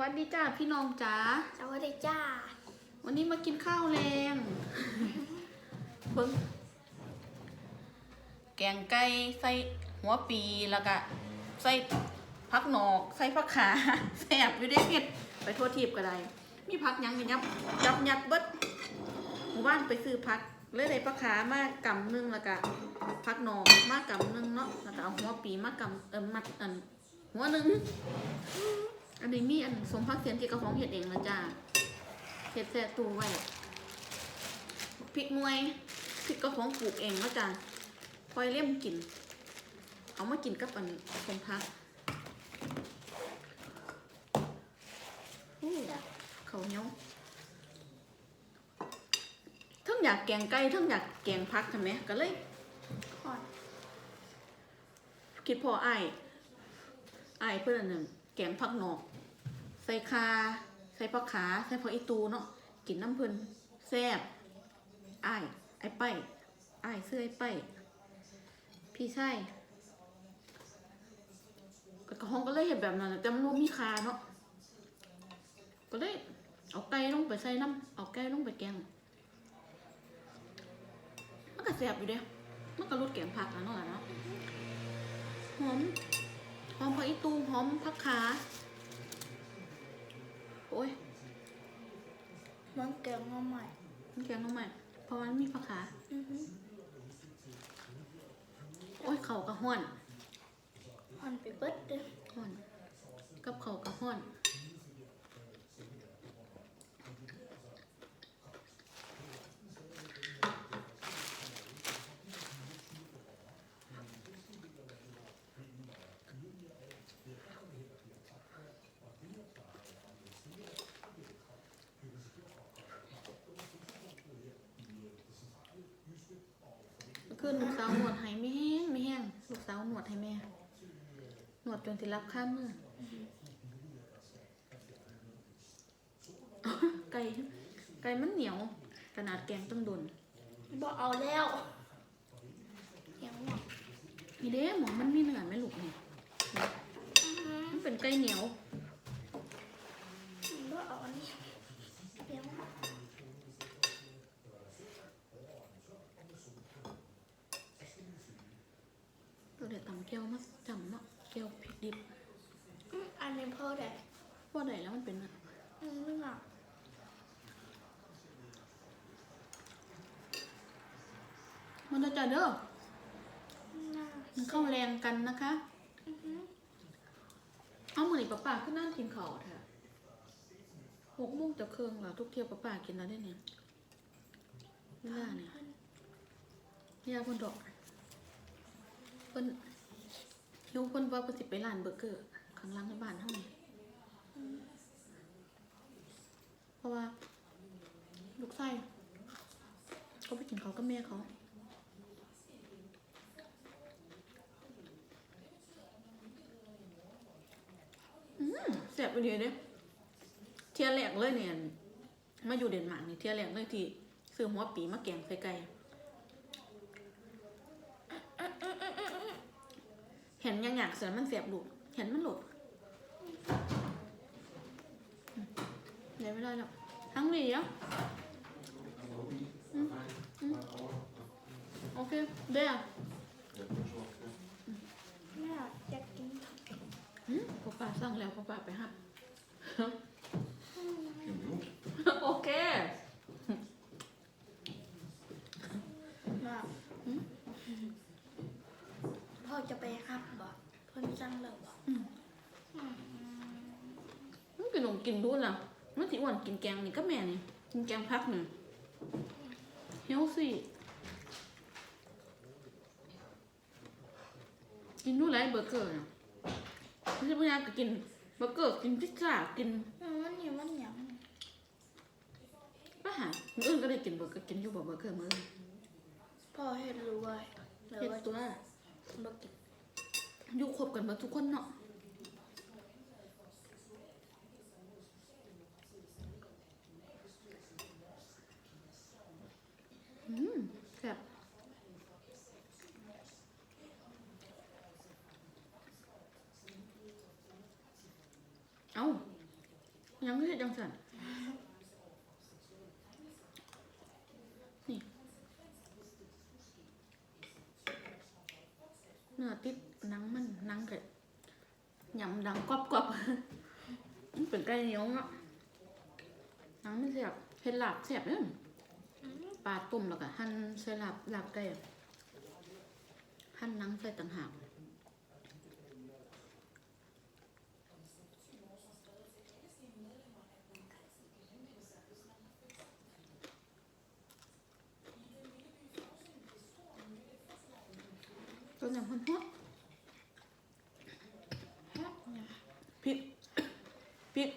วัสดีจ้าพี่น้องจ๋าสวัสดีจ้า วันนี้มากินข้าวแรงเบิ้งแกงไก่ใส่หัวปีแล้วก็ใส่ผักหนอก ใส่ผักขาแซ่บอยู่ได้เผ็ดไปโทษทีบก็ได้มีผักหยังนี่ยับยับยับเบิดหมู่บ้านไปซื้อผักเลยได้ผักขามากำหนึงแล้วก็ผักหนอกมากำหนึงเนาะแล้วก็เอาหัวปีมากำเออมัดอันหัวหนึง อันนี้มีอันสมพักเสียนที่กระของเห็ดเองละจ้าเห็ดแซ่ตูไว้พริกหน่วยพริกกระของปลูกเองละจ้าคอยเลี่ยมกิน เอามากินกับอันสมพักเขาเนียทั้งอยากแกงไก่ทั้งอยากแกงพักใช่ไหมก็เลยคิดพอไอ้ายอ้เพื่อนอันหนึ่ง แกงผักหนอก ใส่คา ใส่ผักขา ใส่ผักอีตูเนาะกินน้ำเพิ่นแซ่บอ้ายไอ้ไปอ้ายเสื้อไอ้ไป พี่ใช่กระห้องก็เลยเห็นแบบนั้นแต่มันบ่มีคาเนาะก็เลยเอาไก่ลงไปใส่น้ำเอาไก่ลงไปแกงมันก็แซ่บอยู่เด้มันก็รสแกงผักแล้วเนาะเนาะหอม หอมผักอีตูหอมผักขา โอ้ยมันเก่งมาใหม่มันแกงน้องใหม่เพราะว่ามันมีผักขาอือฮึโอ้ยเข่ากระห้อนมันไปเบิดเด้อห้อน กับเข่ากระห้อน คือลูกสาวหนวดให้ไม่แห้งไม่แห้งลูกสาวหนวดให้แม่หนวดจนสิรับข้ามมือไก่ไก่มันเหนียวขนาดแกงต้องโดนบ่เอาแล้วยังหมดนี่เด้หมอมันมีเนื้อไหม่ลูกนี่อือฮึมันเป็นไก่เหนียว บ่เอาอันนี้เดี๋ยว เราเดี๋ยวตำแก้วมาจำเนาะแก้วพริกดิบอืมอันนี้พอได้ว่าไหนแล้วมันเป็นอะอืมไม่หมักมันจะจะเด้อน่ามันเข้าแรงกันนะคะอือฮึเอามือนี่ป้าป่าขึ้นนั่งกินข้าวเถอะหกโมงจะเครื่องเหรอทุกเที่ยวป้าป่ากินแล้วได้เนี่ยเวลาเนี่ยยาคนดอกเพิ่น หิวเพิ่นว่าเพิ่นสิไปร้านเบอร์เกอร์ข้างล่างในบ้านเท่านี้เพราะว่า ลูกไส้เขาไปกินเขากับแม่เขาอืมแซ่บไปเลยเด้เทียแรกเลยเนี่ยมาอยู่เดนมาร์กนี่เทียแรกเลยที่ซื้อหัวปีมาแกงใส่ไก่ เห็นยังอยากเสือมันเสียบลูกเห็นมันหลุดอืมเดี๋ยวไม่ได้หรอกทั้งนี้อะอืมอืมโอเคเดี๋ยวแม่อยากกินอืมป้าป้าสั่งแล้วป้าป้าไปหับอืมโอเค มาพ่อจะไปครับบ่ เพิ่นสั่งแล้วบ่อืมอืมมันกินหนมกินดูล่ะมันสิอ้วนกินแกงนี่ก็แม่นี่กินแกงพักหนึ่งเฮลซี่กินดูไรเบอร์เกอร์น่ะไม่ใช่พยายามก็กินเบอร์เกอร์กินพิซซ่ากินอืมมันนี่มันหยังอาหารมื้ออื่นก็ได้กินเบอร์เกอร์กินอยู่บ่เบอร์เกอร์มื้ออื่นพ่อเฮ็ดรู้ไว้แล้วเฮ็ดว่าตัว บ่กิน อยู่ครบกันมาทุกคนเนาะอืมแซ่บเอ้า ยังไม่ได้จังสันนี่ เนื้อติดหนังมันหนังกับยำดังกรอบกรอบมันเป็นไก่เหนียวเนาะหนังมันเสียบเห็ดหลับเสียบเนี่ยปลาตุ่มแล้วก็หั่นใส่หลับหลับไก่หั่นหนังใส่ต่างหาก ตัวหนังหัวหัวพริกพริก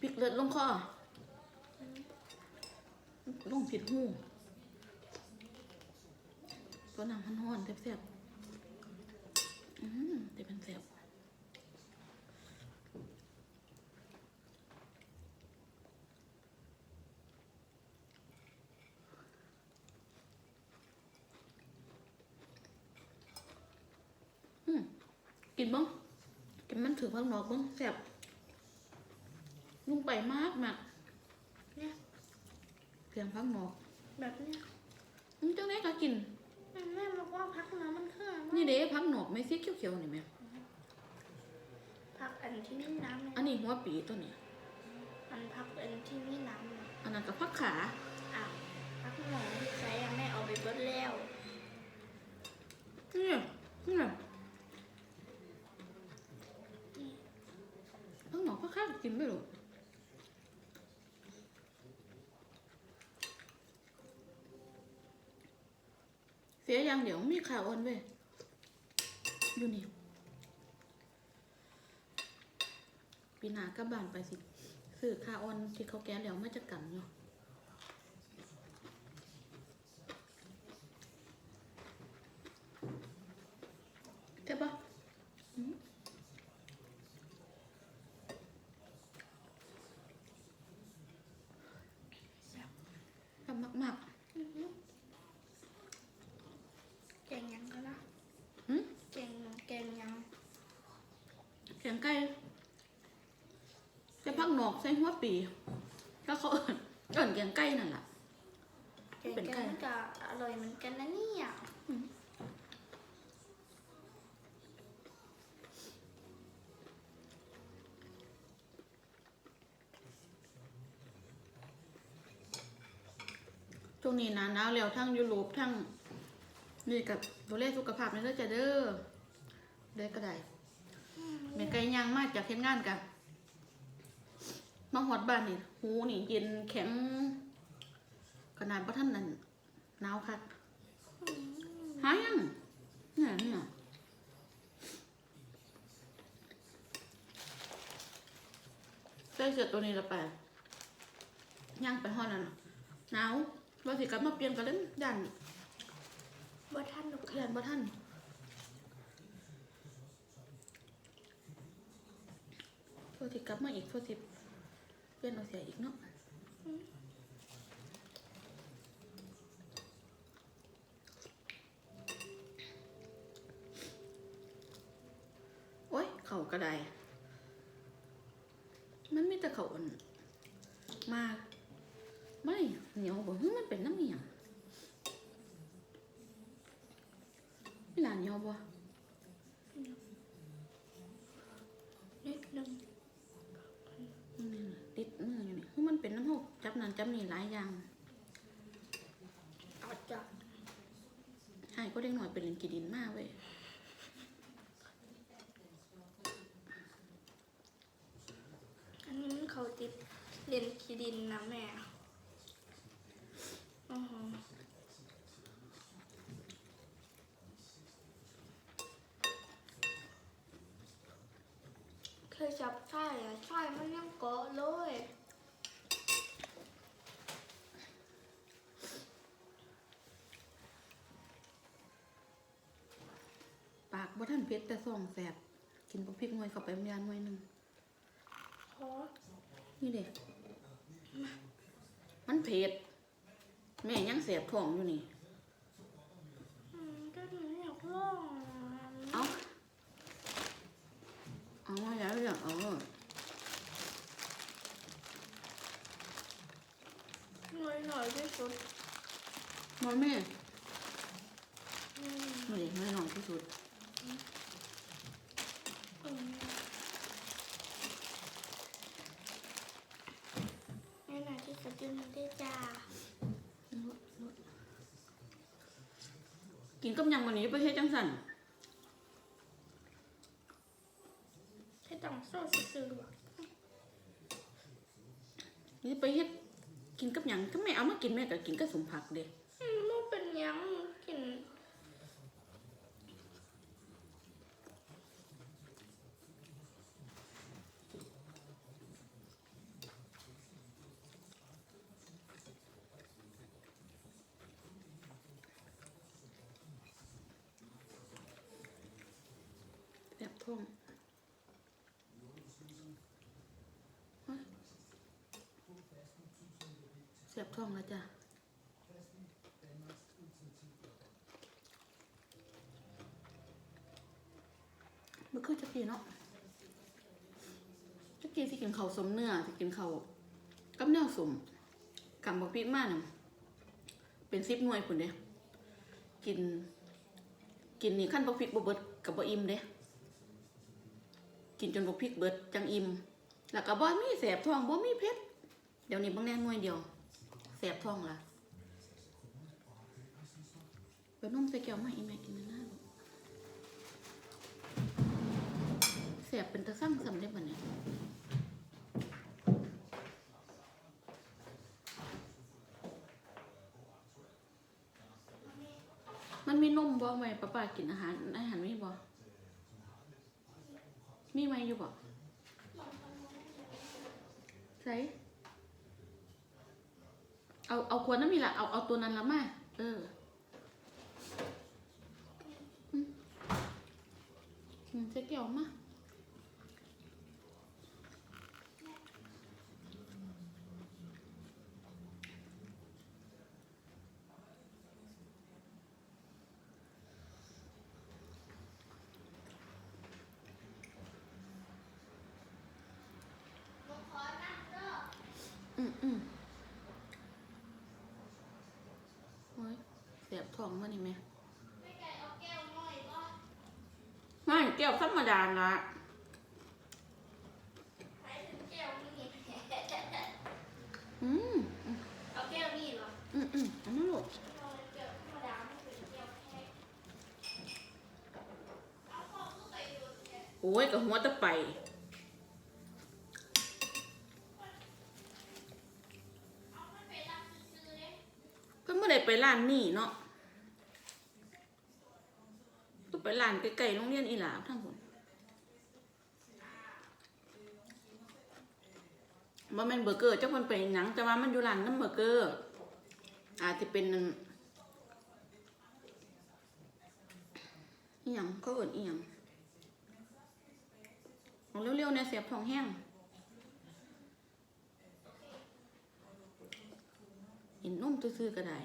พริกเลือดลงคอลงผิดหูต้นน้ำพันห้อนๆแซ่บๆอืมแต่เป็นแซ่บอืม กินบ้างกินมันถือพักนอกบ้างแซ่บลุงไปมากมากเนี่ยเพียงพักนอก แบบเนี้ยอืมจังได้ก็กินแม่แม่บอกว่าพักน้ำมันเครื่องนี่เด้พักหนอกไม่ซีเขียวๆนี่แม่พักอันที่นี่น้ำเนี่ยอันนี้หัวปีตัวนี้มันพักอันที่นี่น้ำเนี่ยอันนั้นก็พักขาอ้าวพักหนองที่ใช้ยังไม่เอาไปเบิดแล้ว เนี่ยนี่พักหนอกพักขากินไม่รู้เสียอย่างเดี๋ยวมีข่าวอ่อนเว้ยอยู่นี่ปีหนากลับบ้านไปสิซื้อข่าวอ่อนที่เขาแก้แล้วไม่จะกันเนาะ ใช่ปะอืมทำมาก อื้อหือเก่งยังก็นะ ๆหืม เก่งเก่งยัง เสียงไก่ ใส่พักหนอกใส่หัวปีก็เขาเอิ้นเอิ้นเกียงไก่นั่นแหละเก่งเป็นไก่กันก็อร่อยเหมือนกันนะเนี่ยช่วงนี้หนะหนาวแล้วทั้งยุโรปทั้งนี่กับดูแลสุขภาพนี่เด้อจ้ะเด้อเด้อก็ได้ แม่ไก่ย่างมาจากเฮ็ดงานกันมาหอดบ้านนี่หูนี่เย็นแข็งขนาดบ่ท่านนั่นหนาวคักหายังเนี่ยเนี่ยใส่เสื้อตัวนี้ละไปย่างไปห้องนั่นน่ะหนาวว่าสิกลับมาเปลี่ยนกันเล่นยันบ่ท่านลูกยันบ่ท่านว่า สิกลับมาอีกว่าสิเปลี่ยนเอาเสียอีกเนาะโอ้ยเข่ากระไดมันมีแต่เขาอ่อนมากไม่เหนียวบ่ฮึมันเป็นน้ำเหนียวไม่หลานเหนียวบ่ หกจับนั่นจับนี่หลายอย่างเอาจากให้ก็ได้หน่อยเป็นเล่นกีดินมากเว้ยอันนี้มันเขาติดเรียนคีดินนะแม่อ๋อฮะเคยจับไส้อะไส้มันยังเกาะเลยานเพชรแต่ส่องแสบกินบักพริกง่วยเข้าไปมันยานหน่วยหนึ่งนี่เด็กมันเผ็ดแม่ยังเสียบท้องอยู่นี่ก็หนูอยากลองเอาเอามาแล้วอยากเอาหน่อยหน่อยที่สุดมอแม่ไม่ได้หน่หน่อยที่สุด แม่หน่อยที่สุดอยู่นี่ด้วยจ้ากินกับหยังวันนี้ไปเฮ็ดจังสั่นแค่ต้องโซ่ซื่อๆหรอกนี่ไปเฮ็ดกินกับหยังถ้าแม่เอามากินแม่ก็กินกับสมผักเด้อืมมันเป็นหยังกิน แบบ ท่องเสียบท่องแล้วจ้ะมันคือจะปีเนาะจะกินสิกินข้าวสมเนื้อสิกินข้าวกับเนื้อสมกำบักพริกมากน่ะเป็นซิปหน่วยผุนเด้กิน กินนี่ขั้นบักพริกบ่เบิดกับบอิ่มเด้ กินจนบกพริกเบิดจังอิ่มแล้วก็บ่มีแสบท้องบ่มีเผ็ดเดี๋ยวนี้บางแน่หน่วยเดียวแสบท้องละไปนุ่มใส่แก้วมาอีแม่กินนะลูกแสบเป็นตะสั่งสำเร็จบัดนี้มันมีนมบ่ไหมป้าป้ากินอาหารอาหารมีบ่ มีไหม อยู่บ่ใส่เอาเอาควรนั้นมีละเอาเอาตัวนั้นละมาเอออืมอืมเจ๊เกี่ยวมาอืมอืมโอ้ยเสีย บท้องมานี่ไหมไม่แก้วธรรมดาละใช้ถึงแก้วนี่อืมอืมเอาแก้วนี่เหรอ อืมอืมอันนั้นลูกเอาแก้วธรรมดาไม่เป็นแก้วแค่โอ้ยกับหัวตะไปเพิ่นเมื่อใดไปร้านนี่เนาะต้อง ไปร้านใกล้ๆโรงเรียนอีหลาทั้งคนบ่แม่นเบอร์เกอร์เจ้าคนไปหนัง แต่ว่ามันอยู่ร้านน้ำเบอร์เกอร์ อาจจะเป็นอีหยังเขาเอิ้นอีหยังเอาเร็วๆเนี่ยเสียบทองแห้งกินนุ่มซื่อๆก็ได้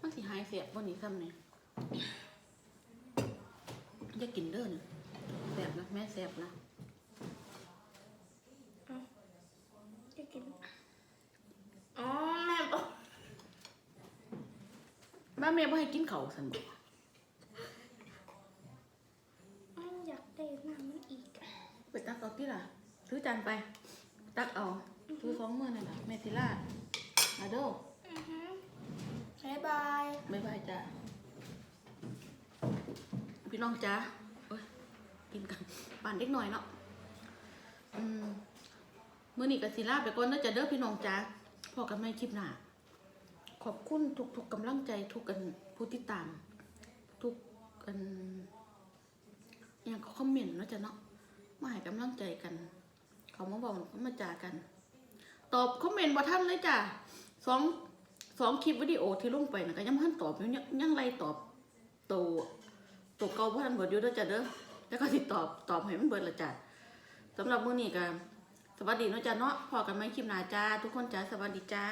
มันสิหายเสียบวันนี้ ซ้ำเนี่ยอย่ากินเด้อเนี่ยแสบนะแม่แสบนะจะกิน อ๋อแม่บอกบ้านแม่บ่ให้กินเขาวสันบอกอืมอยากได้น้ำมันอีกไปตักเอาที่ล่ะถือจานไป ตักเอาถือสองมือนั่นล่ะแม่สิล่ามาเด้ออือฮึบ๊ายบาย บ๊ายบายจ้าพี่น้องจ้าโอ้ยกินกันปานเด็กหน่อยเนาะอืมมื้อนี้ก็สิลาไปก่อนเด้อจ้าเด้อพี่น้องจ้าพอกันใหม่คลิปหน้าขอบคุณทุกๆกำลังใจทุกกันผู้ติดตาม ทุกกันอย่างเขาคอมเมนต์เนาะจ้ะเนาะมาให้กำลังใจกัน เขามาบอกเขามาจากัน ตอบคอมเมนต์บ่ทันเลยจ้ะสอง สองคลิปวิดีโอที่ลงไปนะก็ยังพันตอบอยู่ยังยังไรตอบตัวตัวเก่าพันเบิดอยู่เด้อจ้ะเด้อแล้วก็สิตอบตอบให้มันเบิดละจ้ะสำหรับมื้อนี้ก็สวัสดีเนาะจ้ะเนาะพอกันไหมคลิปหน้าจ้า ทุกคนจ้าสวัสดีจ้า